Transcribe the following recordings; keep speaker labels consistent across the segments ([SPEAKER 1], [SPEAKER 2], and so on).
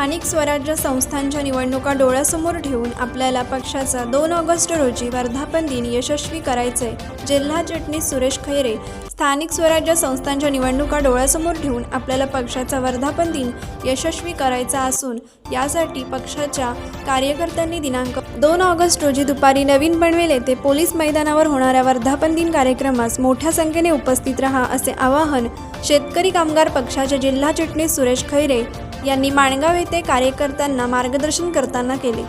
[SPEAKER 1] स्थानिक स्वराज्य संस्थांच्या निवडणुका डोळ्यासमोर ठेवून आपल्याला पक्षाचा दोन ऑगस्ट रोजी वर्धापन दिन यशस्वी करायचे जिल्हा चटणीस सुरेश खैरे स्थानिक स्वराज्य संस्थांच्या निवडणुका डोळ्यासमोर ठेवून आपल्याला पक्षाचा वर्धापन दिन यशस्वी करायचा असून यासाठी पक्षाच्या कार्यकर्त्यांनी दिनांक दोन ऑगस्ट रोजी दुपारी नवीन पनवेल येथे पोलीस मैदानावर होणाऱ्या वर्धापन दिन कार्यक्रमास मोठ्या संख्येने उपस्थित रहा असे आवाहन शेतकरी कामगार पक्षाचे जिल्हा चटणीस सुरेश खैरे यांनी माणगाव येथे कार्यकर्त्यांना मार्गदर्शन करताना केले.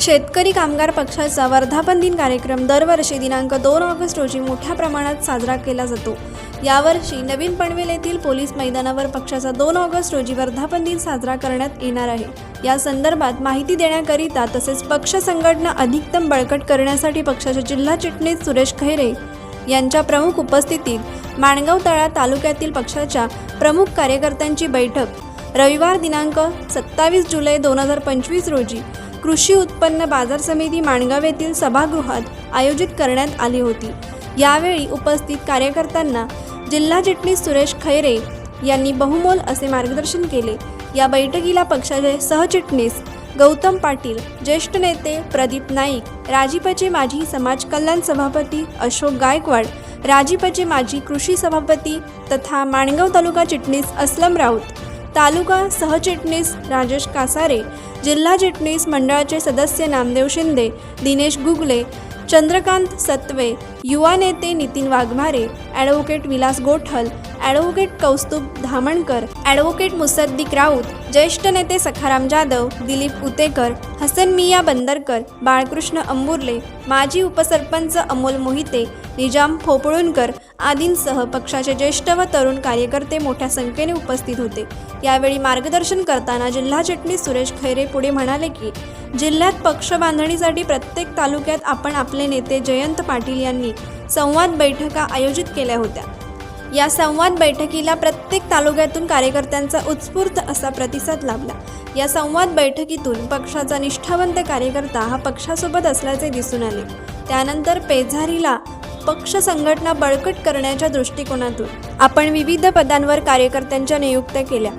[SPEAKER 1] शेतकरी कामगार पक्षाचा वर्धापन दिन कार्यक्रम दरवर्षी दिनांक दोन ऑगस्ट रोजी मोठ्या प्रमाणात साजरा केला जातो. यावर्षी नवीन पनवेल येथील पोलीस मैदानावर पक्षाचा दोन ऑगस्ट रोजी वर्धापन दिन साजरा करण्यात येणार आहे. या संदर्भात माहिती देण्याकरिता तसेच पक्ष संघटना अधिकतम बळकट करण्यासाठी पक्षाचे जिल्हा चिटणीस सुरेश खैरे यांच्या प्रमुख उपस्थितीत माणगाव तळा तालुक्यातील पक्षाच्या प्रमुख कार्यकर्त्यांची बैठक रविवार दिनांक सत्तावीस जुलै दोन हजार पंचवीस रोजी कृषी उत्पन्न बाजार समिती माणगाव येथील सभागृहात आयोजित करण्यात आली होती. यावेळी उपस्थित कार्यकर्त्यांना जिल्हा चिटणीस सुरेश खैरे यांनी बहुमोल असे मार्गदर्शन केले. या बैठकीला पक्षाचे सहचिटणीस गौतम पाटील ज्येष्ठ नेते प्रदीप नाईक राजीपचे माजी समाज कल्याण सभापती अशोक गायकवाड राजीपचे माजी कृषी सभापती तथा माणगाव तालुका चिटणीस असलम राऊत तालुका सहचिटणीस राजेश कासारे जिल्हा चिटणीस मंडळाचे सदस्य नामदेव शिंदे दिनेश गुगले चंद्रकांत सत्वे युवा नेते Nitin Waghmare advocate Vilas Gothal advocate Kaustubh Dhamankar advocate Musaddiq Raut ज्येष्ठ नेते सखाराम जाधव दिलीप उतेकर हसन मिया बंदरकर बाळकृष्ण अंबुर्ले माजी उपसरपंच अमोल मोहिते निजाम फोपळूणकर आदींसह पक्षाचे ज्येष्ठ व तरुण कार्यकर्ते मोठ्या संख्येने उपस्थित होते. यावेळी मार्गदर्शन करताना जिल्हा चिटणीस सुरेश खैरे पुढे म्हणाले की जिल्ह्यात पक्ष बांधणीसाठी प्रत्येक तालुक्यात आपण आपले नेते जयंत पाटील यांनी संवाद बैठका आयोजित केल्या होत्या. या संवाद बैठकीला प्रत्येक तालुक्यातून कार्यकर्त्यांचा उत्स्फूर्त असा प्रतिसाद लाभला. या संवाद बैठकीतून पक्षाचा निष्ठावंत कार्यकर्ता हा पक्षासोबत असल्याचे दिसून आले. त्यानंतर पेझारीला पक्ष संघटना बळकट करण्याच्या दृष्टिकोनातून आपण विविध पदांवर कार्यकर्त्यांच्या नियुक्त्या केल्या.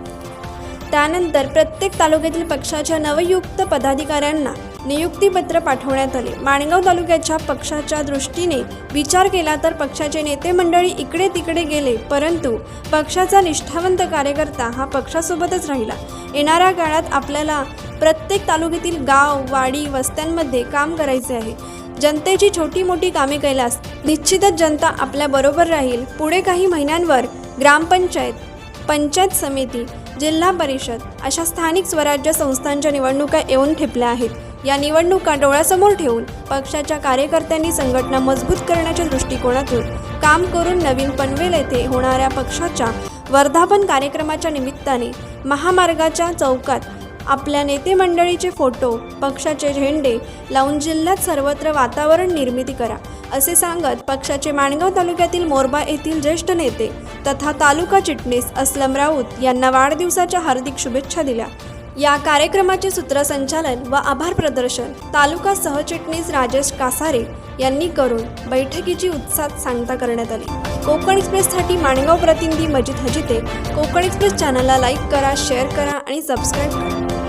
[SPEAKER 1] त्यानंतर प्रत्येक तालुक्यातील पक्षाच्या नवयुक्त पदाधिकाऱ्यांना नियुक्तीपत्र पाठवण्यात आले. माणगाव तालुक्याच्या पक्षाच्या दृष्टीने विचार केला तर पक्षाचे नेते मंडळी इकडे तिकडे गेले परंतु पक्षाचा निष्ठावंत कार्यकर्ता हा पक्षासोबतच राहिला. येणाऱ्या काळात आपल्याला प्रत्येक तालुक्यातील गाव वाडी वस्त्यांमध्ये काम करायचे आहे. जनतेची छोटी मोठी कामे केल्यास निश्चितच जनता आपल्या बरोबर राहील. पुढे काही महिन्यांवर ग्रामपंचायत पंचायत समिती जिल्हा परिषद अशा स्थानिक स्वराज्य संस्थांच्या निवडणुका येऊन ठेपल्या आहेत. या निवडणुका डोळ्यासमोर ठेवून पक्षाच्या कार्यकर्त्यांनी संघटना मजबूत करण्याच्या दृष्टिकोनातून काम करून नवीन पनवेल येथे होणाऱ्या पक्षाच्या वर्धापन कार्यक्रमाच्या निमित्ताने महामार्गाच्या चौकात आपल्या नेते मंडळीचे फोटो पक्षाचे झेंडे लावून जिल्ह्यात सर्वत्र वातावरण निर्मिती करा असे सांगत पक्षाचे माणगाव तालुक्यातील मोरबा येथील ज्येष्ठ नेते तथा तालुका चिटणीस असलम राऊत यांना वाढदिवसाच्या हार्दिक शुभेच्छा दिल्या. या कार्यक्रमाचे सूत्रसंचालन व आभार प्रदर्शन तालुका सहचिटणीस राजेश कासारे यांनी करून बैठकीची उत्साह सांगता करण्यात आली. कोकण एक्सप्रेससाठी माणगाव प्रतिनिधी मजिद हजिते कोकण एक्सप्रेस चॅनलला लाईक करा शेअर करा आणि सबस्क्राईब करा.